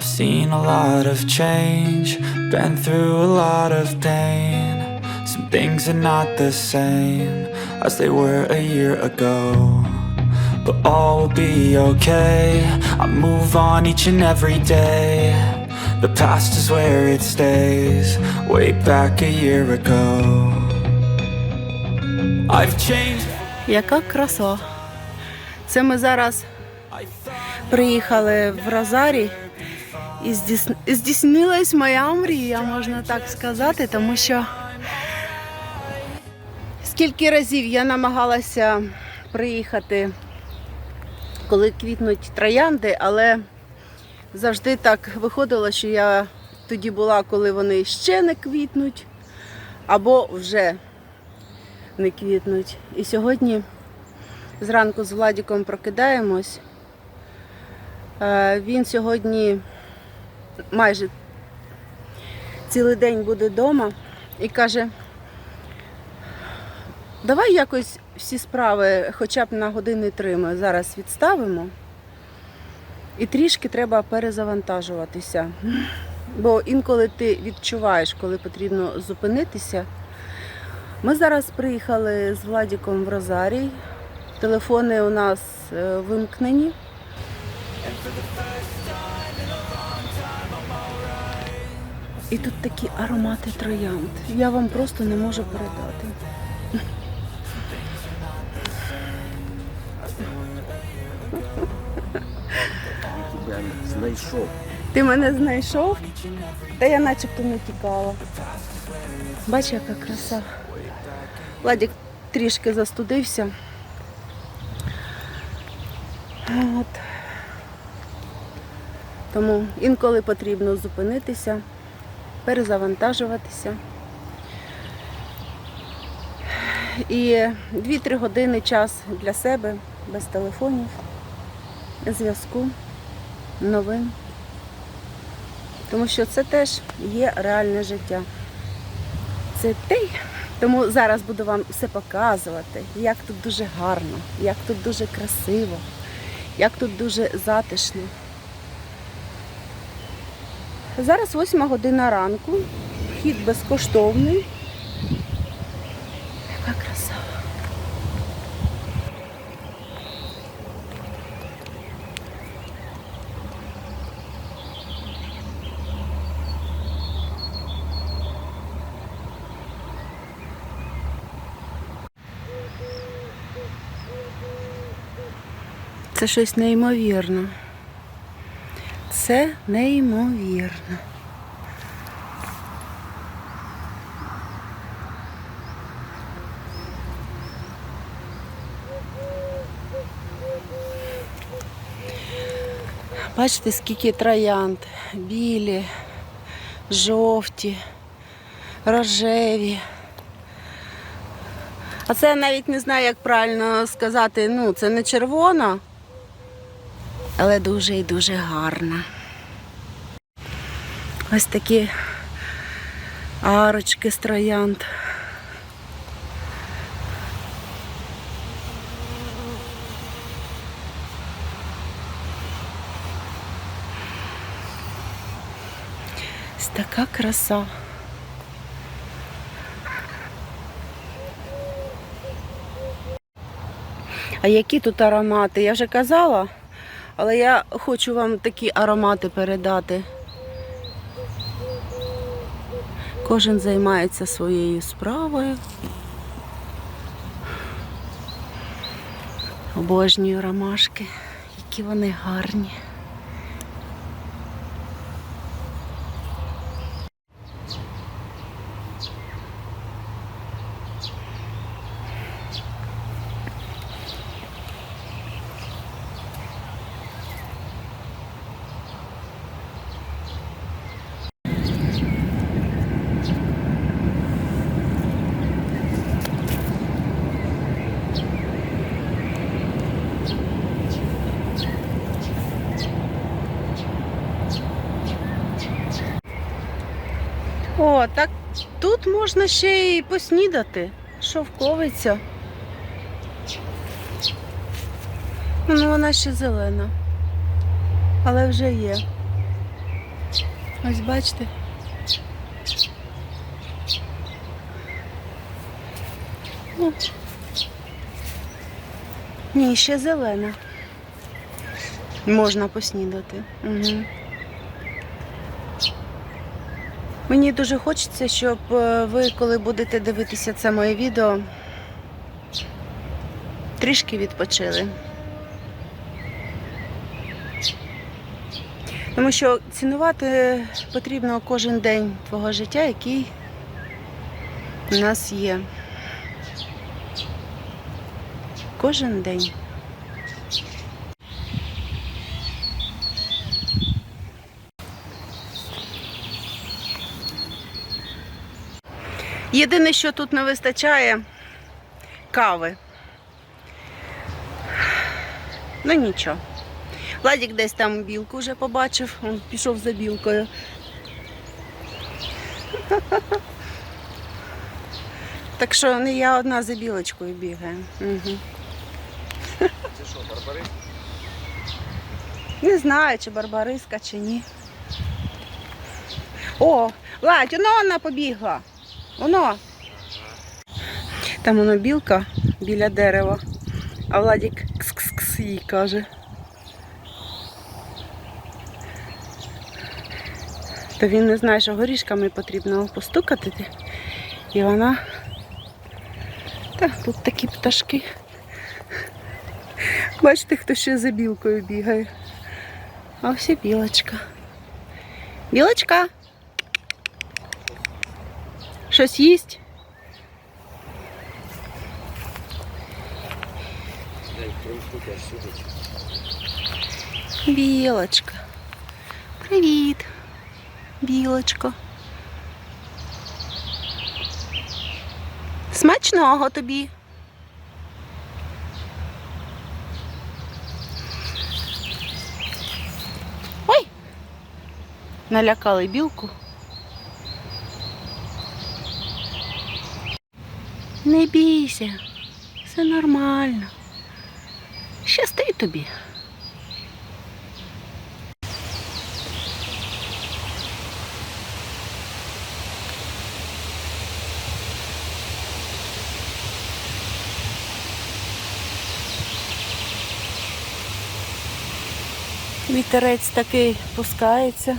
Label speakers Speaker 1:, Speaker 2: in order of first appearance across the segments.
Speaker 1: I've seen a lot of change, been through a lot of pain. Some things are not the same as they were a year ago. But all will be okay. I move on each and every day. The past is where it stays, way back a year ago. I've changed.
Speaker 2: Яка краса. Це ми зараз приїхали в Розарі і здійс- здійснилась моя мрія, можна так сказати, тому що скільки разів я намагалася приїхати, коли квітнуть троянди, але завжди так виходило, що я тоді була, коли вони ще не квітнуть, або вже не квітнуть. І сьогодні зранку з Владіком прокидаємось. Е, Він сьогодні майже цілий день буде вдома і каже, давай якось всі справи хоча б на години три ми зараз відставимо. І трішки треба перезавантажуватися. Бо інколи ти відчуваєш, коли потрібно зупинитися. Ми зараз приїхали з Владіком в Розарій. Телефони у нас е, вимкнені. І тут такі аромати троянд. Я вам просто не можу передати.
Speaker 3: тебе знайшов.
Speaker 2: Ти мене знайшов, та я начебто не тікала. Бач, яка краса. Владик трішки застудився. От. Тому інколи потрібно зупинитися, перезавантажуватися. І 2-3 години час для себе без телефонів, зв'язку, новин. Тому що це теж є реальне життя. Це те. Тому зараз буду вам все показувати, як тут дуже гарно, як тут дуже красиво, як тут дуже затишно. Зараз 8 година ранку, вхід безкоштовний. Яка краса. Це щось неймовірне. Це неймовірно. Бачите, скільки троянд, білі, жовті, рожеві. А це я навіть не знаю, як правильно сказати. Ну, це не червона, але дуже і дуже гарна. Ось такі арочки з троянд. Ось така краса. А які тут аромати? Я вже казала, але я хочу вам такі аромати передати. Кожен займається своєю справою. Обожнюю ромашки, які вони гарні. О, так тут можна ще й поснідати. Шовковиця. Ну, вона ще зелена. Але вже є. Ось бачите. Ну. Ні, ще зелена. Можна поснідати. Угу. Мені дуже хочеться, щоб е, ви, коли будете дивитися це моє відео, трішки відпочили. Тому що цінувати потрібно кожен день твого життя, який у нас є. Кожен день. Єдине, що тут не вистачає кави. Ну нічого. Владік десь там білку вже побачив, він пішов за білкою. Так що не я одна за білочкою бігаю. Угу.
Speaker 3: Це що, барбари?
Speaker 2: Не знаю, чи барбариска, чи ні. О, Ладь, воно вона побігла. Воно. Там воно білка біля дерева, а Владік кс-кс-кс їй каже. То він не знає, що горішками потрібно постукати. І вона. Та тут такі пташки. Бачите, хто ще за білкою бігає. А ось білочка. Білочка. Щось їсть? Білочка. Привіт. Білочко. Смачного тобі. Ой! Налякали білку. Не бійся, все нормально. Щастить тобі. Вітерець такий пускається.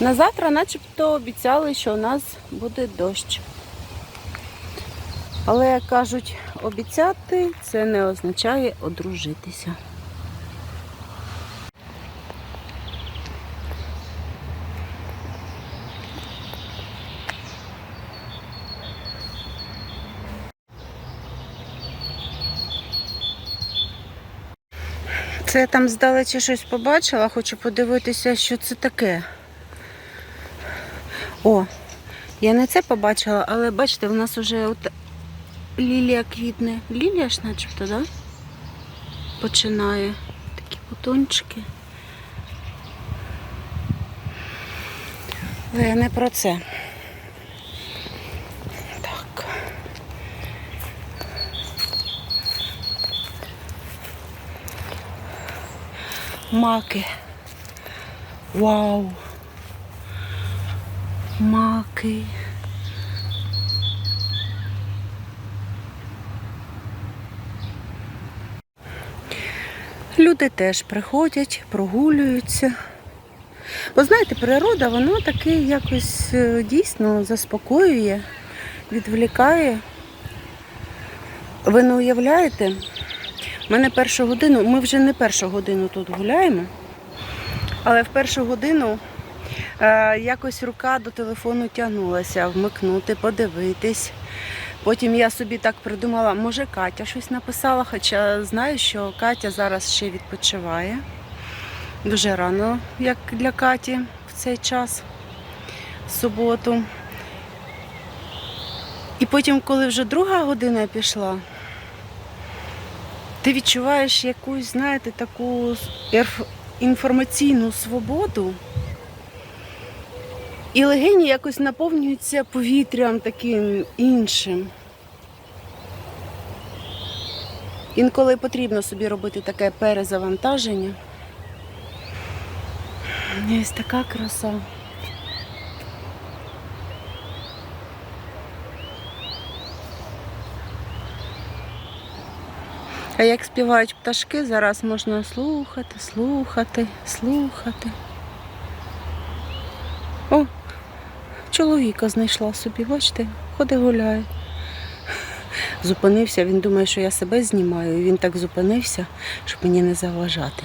Speaker 2: На завтра начебто обіцяли, що у нас буде дощ. Але, як кажуть, обіцяти це не означає одружитися. Це я там здалечі щось побачила, хочу подивитися, що це таке. О, я не це побачила, але бачите, в нас вже от лілія квітне. Лілія ж начебто, да? Починає. Такі бутончики. Але я не про це. Так. Маки. Вау. Маки. Люди теж приходять, прогулюються. Бо знаєте, природа, вона таки якось е, дійсно заспокоює, відволікає. Ви не уявляєте? У мене першу годину, ми вже не першу годину тут гуляємо, але в першу годину якось рука до телефону тягнулася, вмикнути, подивитись. Потім я собі так придумала, може Катя щось написала, хоча знаю, що Катя зараз ще відпочиває. Дуже рано, як для Каті в цей час, в суботу. І потім, коли вже друга година пішла, ти відчуваєш якусь, знаєте, таку інформаційну свободу. І легені якось наповнюються повітрям таким іншим. Інколи потрібно собі робити таке перезавантаження. Ось така краса. А як співають пташки, зараз можна слухати, слухати, слухати. Чоловіка знайшла собі, бачите, ходить гуляє. Зупинився, він думає, що я себе знімаю, і він так зупинився, щоб мені не заважати.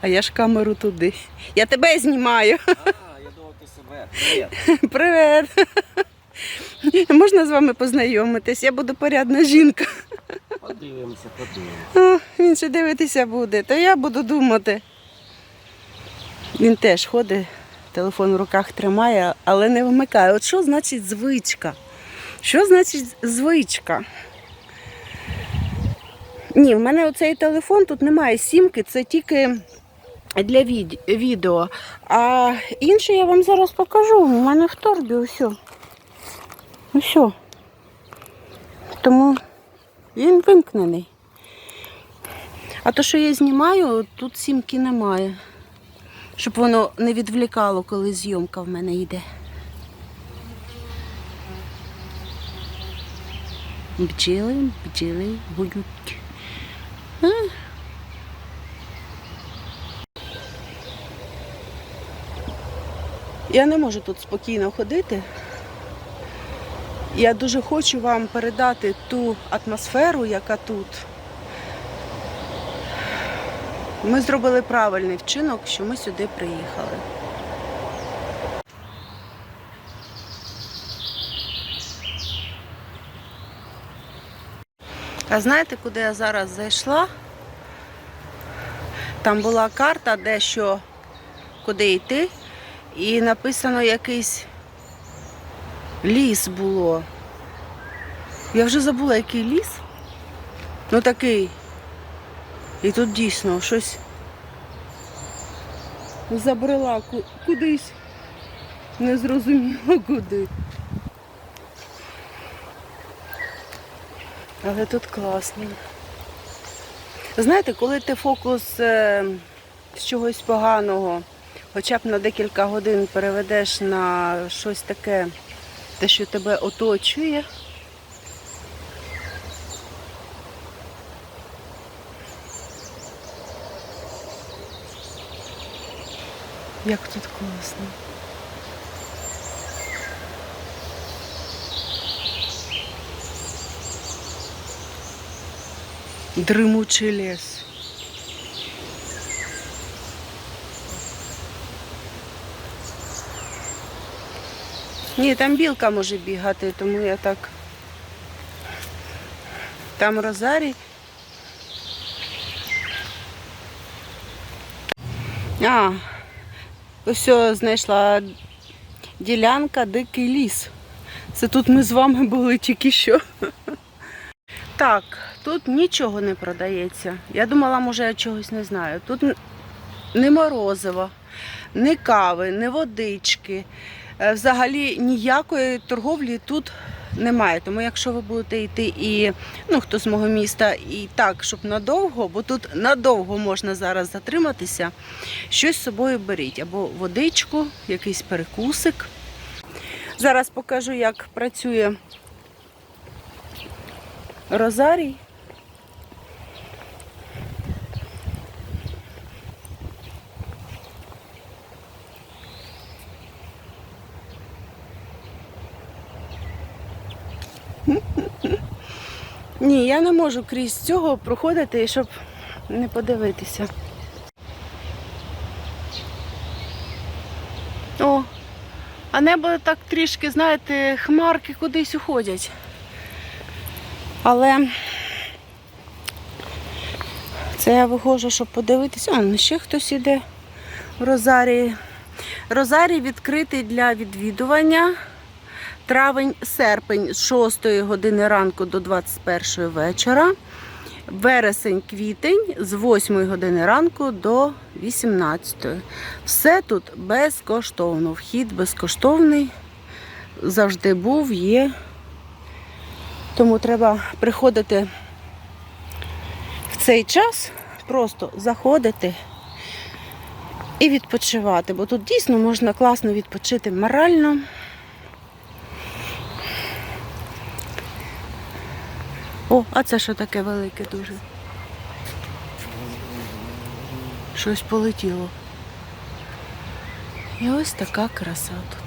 Speaker 2: А я ж камеру туди. Я тебе знімаю.
Speaker 3: А, я думав, ти себе. Привіт.
Speaker 2: Привет. Можна з вами познайомитись? Я буду порядна жінка.
Speaker 3: Подивимося, подивимося.
Speaker 2: О, він ще дивитися буде, то я буду думати. Він теж ходить, телефон в руках тримає, але не вмикає. От що значить звичка? Що значить звичка? Ні, в мене оцей телефон, тут немає сімки, це тільки для від... відео. А інше я вам зараз покажу. У мене в торбі усе. Усе. Тому він вимкнений. А то, що я знімаю, тут сімки немає. Щоб воно не відвлікало, коли зйомка в мене йде. Бджіли, бджіли, гудуть. А? Я не можу тут спокійно ходити. Я дуже хочу вам передати ту атмосферу, яка тут. Ми зробили правильний вчинок, що ми сюди приїхали. А знаєте, куди я зараз зайшла? Там була карта, де що, куди йти, і написано якийсь ліс було. Я вже забула, який ліс. Ну такий. І тут дійсно щось забрела кудись. Не зрозуміло куди. Але тут класно. Знаєте, коли ти фокус е, з чогось поганого, хоча б на декілька годин переведеш на щось таке, те, що тебе оточує. Як тут класно. Дримучий ліс. Ні, там білка може бігати, тому я так. Там розарій. А, ось знайшла ділянка Дикий ліс. Це тут ми з вами були тільки що. Так, тут нічого не продається. Я думала, може, я чогось не знаю. Тут н- ні морозива, ні кави, ні водички. Е, Взагалі ніякої торговлі тут немає. Тому якщо ви будете йти і ну, хто з мого міста, і так, щоб надовго, бо тут надовго можна зараз затриматися, щось з собою беріть. Або водичку, якийсь перекусик. Зараз покажу, як працює Розарій. Ні, я не можу крізь цього проходити, щоб не подивитися. О, а небо так трішки, знаєте, хмарки кудись уходять. Але це я виходжу, щоб подивитися. А, ну ще хтось іде в Розарії. Розарій відкритий для відвідування. Травень-серпень з 6 години ранку до 21 вечора. Вересень-квітень з 8 години ранку до 18. Все тут безкоштовно. Вхід безкоштовний. Завжди був, є. Тому треба приходити в цей час просто заходити і відпочивати, бо тут дійсно можна класно відпочити морально. О, а це що таке велике дуже? Щось полетіло. І ось така краса тут.